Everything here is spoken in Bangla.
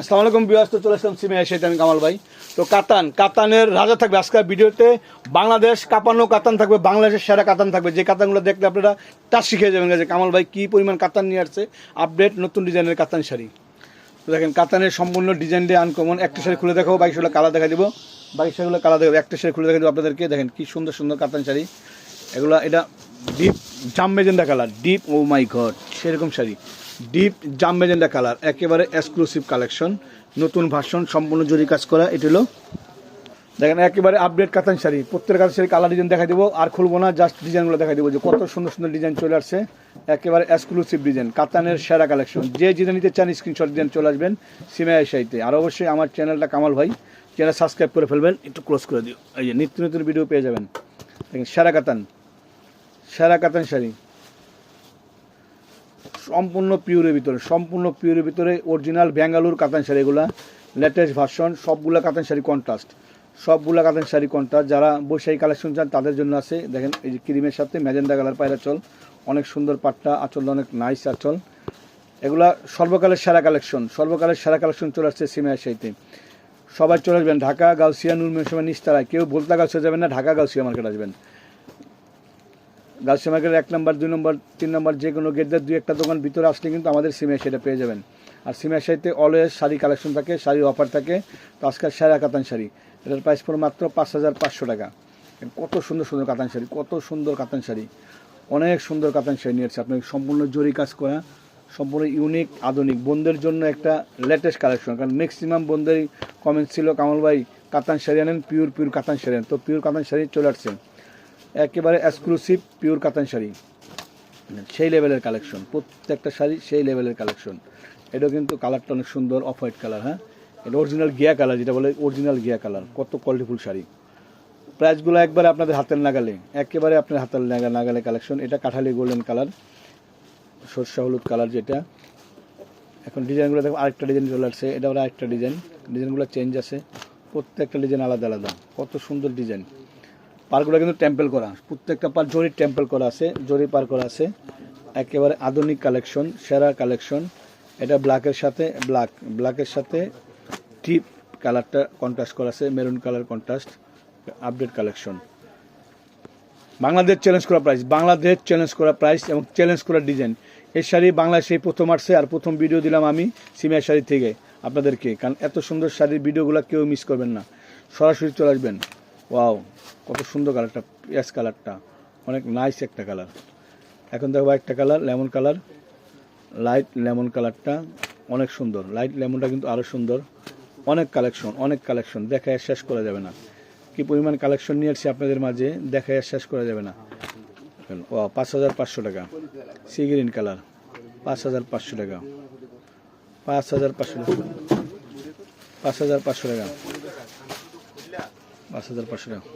আসসালামু আলাইকুম বিয়াস তো চলে আসলাম সিমে এসে আমি কামাল ভাই। তো কাতান, কাতানের রাজা থাকবে আজকের ভিডিওতে। বাংলাদেশ কাপানো কাতান থাকবে, বাংলাদেশের সেরা কাতান থাকবে। যে কাতানগুলো দেখলে আপনারা টাচ শিখে যাবেন। যে কামাল ভাই কী পরিমাণ কাতান নিয়ে আসছে আপডেট নতুন ডিজাইনের কাতান শাড়ি। তো দেখেন, কাতানের সম্পূর্ণ ডিজাইন দিয়ে আনকমন একটা শাড়ি খুলে দেখাবো, বাকি সেগুলো কালা দেখা দিব। বাকি সেগুলো কালা দেখাবো, একটা শাড়ি খুলে দেখা দেবো আপনাদেরকে। দেখেন, কী সুন্দর সুন্দর কাতান শাড়ি। এগুলো, এটা deep jam magenta colour deep oh my god সেরকম শাড়ি। ডিপ জাম মেজেন্ডা কালার, একেবারে এক্সক্লুসিভ কালেকশন নতুন ভার্সন সম্পূর্ণ জরি কাজ করা, এটি হলো, দেখেন, একেবারে আপডেট কাতান শাড়ি প্রত্যেক কাতান শাড়ি কালার ডিজাইন দেখা দেবো, আর খুলবো না জাস্ট ডিজাইনগুলো দেখা দেবো, যে কত সুন্দর সুন্দর ডিজাইন চলে আসছে, একেবারে এক্সক্লুসিভ ডিজাইন কাতানের সেরা কালেকশন যে ডিজাইন নিতে চান স্ক্রিনশট ডিজাইন চলে আসবেন, সিমাই সাইতে আর অবশ্যই আমার চ্যানেলটা কামাল ভাই চ্যানেল সাবস্ক্রাইব করে ফেলবেন, একটু ক্লোজ করে দিও। এই যে নিত্য নতুন ভিডিও পেয়ে যাবেন। দেখেন, সেরা কাতান সেরা কাতান শাড়ি। সম্পূর্ণ পিওরের ভিতরে, সম্পূর্ণ পিওরের ভিতরে অরিজিনাল ব্যাঙ্গালুর কাতান শাড়ি এগুলা লেটেস্ট ভার্সন সবগুলা কাতান শাড়ি কন্ট্রাস্ট সবগুলা কাতান শাড়ি কন্ট্রাস্ট যারা বৈশাখী কালেকশন চান, তাদের জন্য আছে, দেখেন এই যে ক্রিমের সাথে ম্যাজেন্ডা কালার পায়রা চল, অনেক সুন্দর পাট্টা আচল অনেক নাইস আচল। এগুলা সর্বকালের সেরা কালেকশন সর্বকালের সেরা কালেকশন চলে আসছে সাইতে সবাই চলে আসবেন ঢাকা, গাউসিয়া নুর মেসমা নিস্তারায়। কেউ বলতা গাউসিয়া যাবেন না, ঢাকা, গাউসিয়া মার্কেট আসবেন। গাউসিয়া মার্কেটের এক নম্বর, দুই নম্বর, তিন নম্বর যে কোনো গেটদের দুই একটা দোকান ভিতরে আসলে কিন্তু আমাদের সিমিয়া সেটা পেয়ে যাবেন। আর সিমিয়া সাইতে অলওয়েজ শাড়ি কালেকশন থাকে, শাড়ির অফার থাকে। তো আজকাল সেরা কাতান শাড়ি। এটার প্রাইস পড়ে মাত্র পাঁচ হাজার পাঁচশো টাকা। কত সুন্দর সুন্দর কাতান শাড়ি, কত সুন্দর কাতান শাড়ি। অনেক সুন্দর কাতান শাড়ি নিয়েছে আপনার সম্পূর্ণ জরি কাজ করা, সম্পূর্ণ ইউনিক আধুনিক বোনদের জন্য একটা লেটেস্ট কালেকশন কারণ ম্যাক্সিমাম বোনদেরই কমেন্ট ছিল, কামাল ভাই, কাতান শাড়ি আনেন পিওর পিওর কাতান শাড়ি আনেন। তো পিওর কাতান শাড়ি চলে আসছে। একেবারে এক্সক্লুসিভ পিওর কাতান শাড়ি। সেই লেভেলের কালেকশন প্রত্যেকটা শাড়ি সেই লেভেলের কালেকশন এটাও কিন্তু কালারটা অনেক সুন্দর অফ হোয়াইট কালার হ্যাঁ? এটা অরিজিনাল গিয়া কালার যেটা বলে অরিজিনাল গিয়া কালার কত কোয়ালিটিফুল শাড়ি। প্রাইসগুলো একবারে আপনাদের হাতের নাগালে, একেবারে আপনার হাতের নাগা নাগালে কালেকশন এটা কাঠালি গোল্ডেন কালার সরষা হলুদ কালার যেটা। এখন ডিজাইনগুলো দেখো, আরেকটা ডিজাইন চলে আসছে, এটা ওরা আরেকটা ডিজাইন ডিজাইনগুলো চেঞ্জ আছে, প্রত্যেকটা ডিজাইন আলাদা আলাদা। কত সুন্দর ডিজাইন পারগুলো কিন্তু টেম্পেল করা। প্রত্যেকটা পার জরি টেম্পেল করা আছে, জরি পার করা আছে। একেবারে আধুনিক কালেকশন সেরা কালেকশন এটা ব্ল্যাকের সাথে ব্ল্যাক ব্ল্যাকের সাথে টিপ কালারটা কন্ট্রাস্ট করা আছে maroon colour contrast update collection Bangladesh challenge করা প্রাইস বাংলাদেশ চ্যালেঞ্জ করা প্রাইস এবং চ্যালেঞ্জ করা ডিজাইন এই শাড়ি বাংলাদেশেই প্রথম আসছে আর প্রথম ভিডিও দিলাম আমি সিমিয়া শাড়ি থেকে আপনাদেরকে। কারণ এত সুন্দর শাড়ির ভিডিওগুলো কেউ মিস করবেন না। সরাসরি চলে আসবেন। ওয়াও কত সুন্দর কালারটা পিয়াজ কালারটা অনেক নাইস একটা কালার এখন দেখব একটা colour lemon colour light lemon কালারটা অনেক সুন্দর। লাইট লেমনটা কিন্তু আরও সুন্দর। অনেক কালেকশন অনেক কালেকশন দেখায় শেষ করা যাবে না। কি পরিমাণ কালেকশন নিয়ে আসছি আপনাদের মাঝে, দেখায় শেষ করা যাবে না। ও পাঁচ হাজার পাঁচশো টাকা। সি গ্রিন কালার পাঁচ হাজার পাঁচশো টাকা। পাঁচ হাজার পাঁচশো টাকা। পাঁচ হাজার পাঁচশো টাকা। পাঁচ হাজার পাঁচশো টাকা।